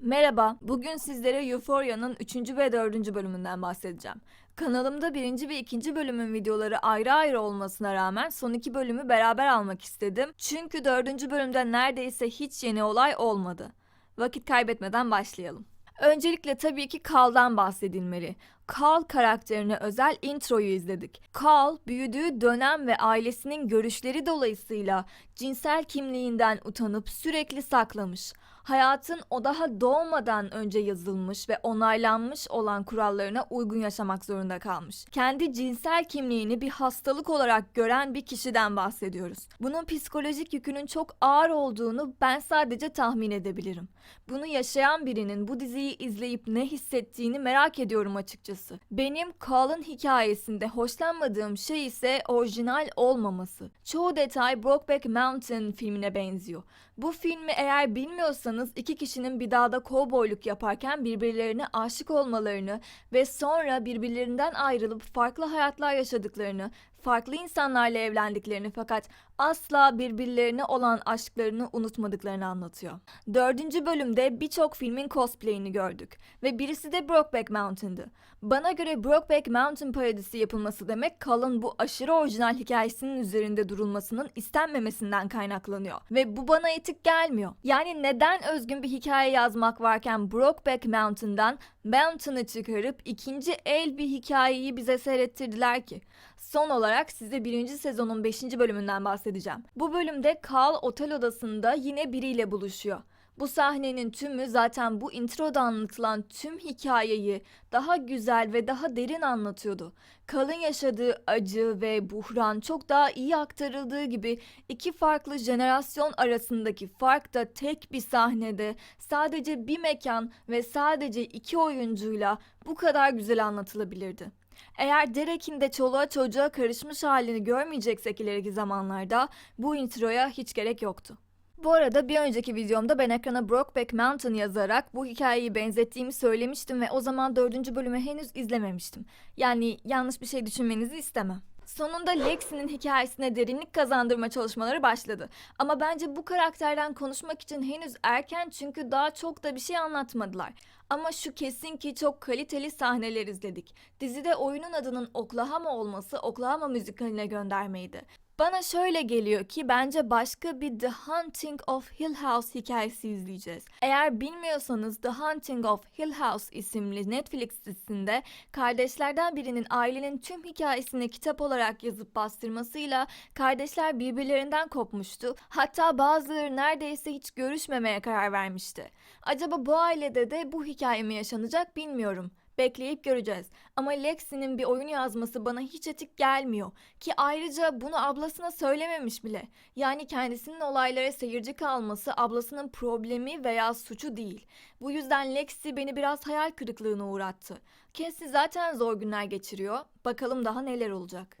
Merhaba, bugün sizlere Euphoria'nın 3. ve 4. bölümünden bahsedeceğim. Kanalımda 1. ve 2. bölümün videoları ayrı ayrı olmasına rağmen son iki bölümü beraber almak istedim. Çünkü 4. bölümde neredeyse hiç yeni olay olmadı. Vakit kaybetmeden başlayalım. Öncelikle tabii ki Carl'dan bahsedilmeli. Carl karakterine özel introyu izledik. Carl büyüdüğü dönem ve ailesinin görüşleri dolayısıyla cinsel kimliğinden utanıp sürekli saklamış. Hayatın o daha doğmadan önce yazılmış ve onaylanmış olan kurallarına uygun yaşamak zorunda kalmış. Kendi cinsel kimliğini bir hastalık olarak gören bir kişiden bahsediyoruz. Bunun psikolojik yükünün çok ağır olduğunu ben sadece tahmin edebilirim. Bunu yaşayan birinin bu diziyi izleyip ne hissettiğini merak ediyorum açıkçası. Benim Carl'ın hikayesinde hoşlanmadığım şey ise orijinal olmaması. Çoğu detay Brokeback Mountain filmine benziyor. Bu filmi eğer bilmiyorsanız iki kişinin bir dağda kovboyluk yaparken birbirlerine aşık olmalarını ve sonra birbirlerinden ayrılıp farklı hayatlar yaşadıklarını, farklı insanlarla evlendiklerini fakat asla birbirlerine olan aşklarını unutmadıklarını anlatıyor. Dördüncü bölümde birçok filmin cosplayini gördük ve birisi de Brokeback Mountain'dı. Bana göre Brokeback Mountain parodisi yapılması demek Kalın bu aşırı orijinal hikayesinin üzerinde durulmasının istenmemesinden kaynaklanıyor ve bu bana etik gelmiyor. Yani neden özgün bir hikaye yazmak varken Brokeback Mountain'dan Mountain'ı çıkarıp ikinci el bir hikayeyi bize seyrettirdiler ki? Son olarak size birinci sezonun 5. bölümünden bahsedeceğim. Bu bölümde Carl otel odasında yine biriyle buluşuyor. Bu sahnenin tümü zaten bu introda anlatılan tüm hikayeyi daha güzel ve daha derin anlatıyordu. Kalın yaşadığı acı ve buhran çok daha iyi aktarıldığı gibi iki farklı jenerasyon arasındaki fark da tek bir sahnede sadece bir mekan ve sadece iki oyuncuyla bu kadar güzel anlatılabilirdi. Eğer Derek'in de çoluğa çocuğa karışmış halini görmeyeceksek ileriki zamanlarda bu introya hiç gerek yoktu. Bu arada bir önceki videomda ben ekrana Brokeback Mountain yazarak bu hikayeyi benzettiğimi söylemiştim ve o zaman dördüncü bölümü henüz izlememiştim. Yani yanlış bir şey düşünmenizi istemem. Sonunda Lexi'nin hikayesine derinlik kazandırma çalışmaları başladı. Ama bence bu karakterden konuşmak için henüz erken çünkü daha çok da bir şey anlatmadılar. Ama şu kesin ki çok kaliteli sahneler izledik. Dizide oyunun adının Oklahoma olması Oklahoma müzikaline göndermeydi. Bana şöyle geliyor ki bence başka bir The Hunting of Hill House hikayesi izleyeceğiz. Eğer bilmiyorsanız The Hunting of Hill House isimli Netflix dizisinde kardeşlerden birinin ailenin tüm hikayesini kitap olarak yazıp bastırmasıyla kardeşler birbirlerinden kopmuştu. Hatta bazıları neredeyse hiç görüşmemeye karar vermişti. Acaba bu ailede de bu hikaye mi yaşanacak bilmiyorum. Bekleyip göreceğiz. Ama Lexi'nin bir oyun yazması bana hiç etik gelmiyor. Ki ayrıca bunu ablasına söylememiş bile. Yani kendisinin olaylara seyirci kalması ablasının problemi veya suçu değil. Bu yüzden Lexi beni biraz hayal kırıklığına uğrattı. Cassie zaten zor günler geçiriyor. Bakalım daha neler olacak.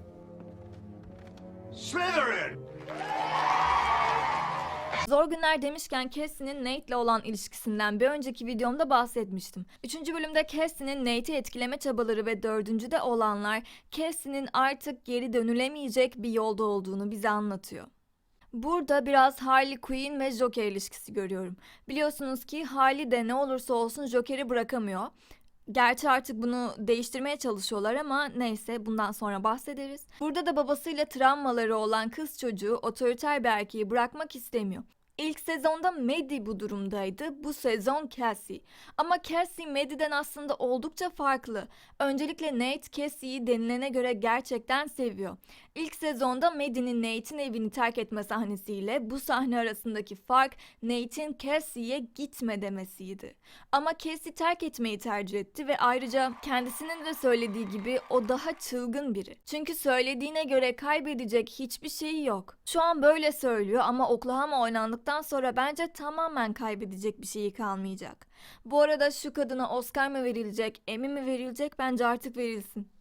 Slytherin! Zor günler demişken Cassie'nin Nate'le olan ilişkisinden bir önceki videomda bahsetmiştim. Üçüncü bölümde Cassie'nin Nate'i etkileme çabaları ve dördüncüde olanlar Cassie'nin artık geri dönülemeyecek bir yolda olduğunu bize anlatıyor. Burada biraz Harley Quinn ve Joker ilişkisi görüyorum. Biliyorsunuz ki Harley de ne olursa olsun Joker'i bırakamıyor. Gerçi artık bunu değiştirmeye çalışıyorlar ama neyse bundan sonra bahsederiz. Burada da babasıyla travmaları olan kız çocuğu otoriter bir erkeği bırakmak istemiyor. İlk sezonda Maddie bu durumdaydı. Bu sezon Cassie. Ama Cassie Maddie'den aslında oldukça farklı. Öncelikle Nate Cassie'yi denilene göre gerçekten seviyor. İlk sezonda Maddie'nin Nate'in evini terk etme sahnesiyle bu sahne arasındaki fark Nate'in Cassie'ye gitme demesiydi. Ama Cassie terk etmeyi tercih etti ve ayrıca kendisinin de söylediği gibi o daha çılgın biri. Çünkü söylediğine göre kaybedecek hiçbir şeyi yok. Şu an böyle söylüyor ama Oklahoma oynandıktan sonra bence tamamen kaybedecek bir şeyi kalmayacak. Bu arada şu kadına Oscar mı verilecek, Emmy mi verilecek bence artık verilsin.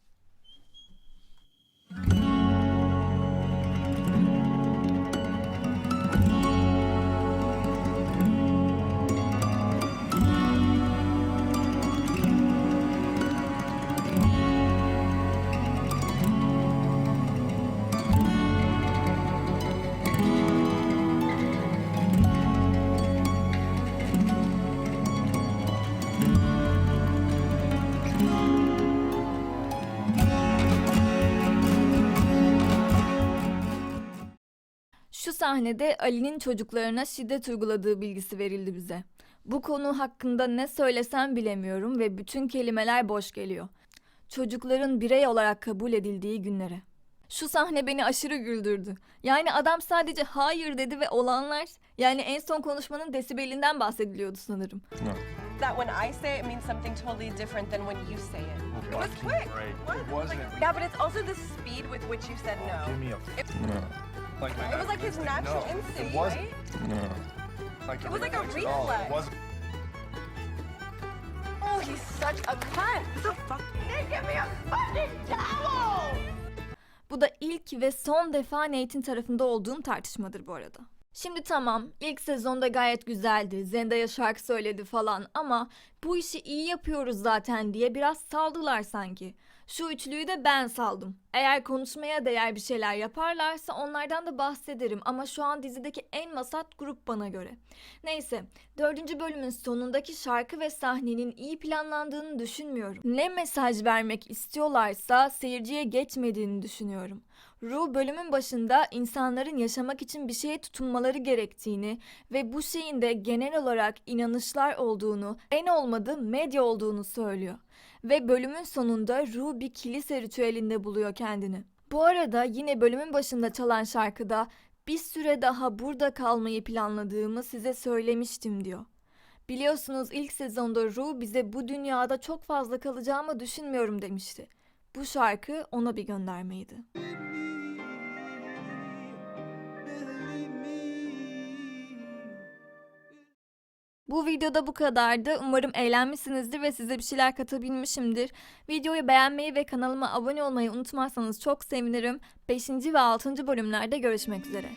Sahnede Ali'nin çocuklarına şiddet uyguladığı bilgisi verildi bize. Bu konu hakkında ne söylesem bilemiyorum ve bütün kelimeler boş geliyor. Çocukların birey olarak kabul edildiği günlere. Şu sahne beni aşırı güldürdü. Yani adam sadece hayır dedi ve olanlar yani en son konuşmanın desibelinden bahsediliyordu sanırım. that when I say it, means something totally different than when you say it. It was quick. It wasn't. Yeah, but it's also the speed with which you said no. Give me a. Like It was like his natural no, instinct, It wasn't. right? Like It was like a reflex. Oh, he's such a cunt. The fuck? They give me a fucking towel. Bu da ilk ve son defa Nate'in tarafında olduğum tartışmadır bu arada. Şimdi tamam, ilk sezonda gayet güzeldi. Zendaya şarkı söyledi falan ama bu işi iyi yapıyoruz zaten diye biraz saldılar sanki. Şu üçlüyü de ben saldım. Eğer konuşmaya değer bir şeyler yaparlarsa onlardan da bahsederim ama şu an dizideki en masat grup bana göre. Neyse, dördüncü bölümün sonundaki şarkı ve sahnenin iyi planlandığını düşünmüyorum. Ne mesaj vermek istiyorlarsa seyirciye geçmediğini düşünüyorum. Ru bölümün başında insanların yaşamak için bir şeye tutunmaları gerektiğini ve bu şeyin de genel olarak inanışlar olduğunu, en olmadı medya olduğunu söylüyor. Ve bölümün sonunda Ru bir kilise ritüelinde buluyor kendini. Bu arada yine bölümün başında çalan şarkıda bir süre daha burada kalmayı planladığımı size söylemiştim diyor. Biliyorsunuz ilk sezonda Ru bize bu dünyada çok fazla kalacağımı düşünmüyorum demişti. Bu şarkı ona bir göndermeydi. Bu videoda bu kadardı. Umarım eğlenmişsinizdir ve size bir şeyler katabilmişimdir. Videoyu beğenmeyi ve kanalıma abone olmayı unutmazsanız çok sevinirim. 5. ve 6. bölümlerde görüşmek üzere.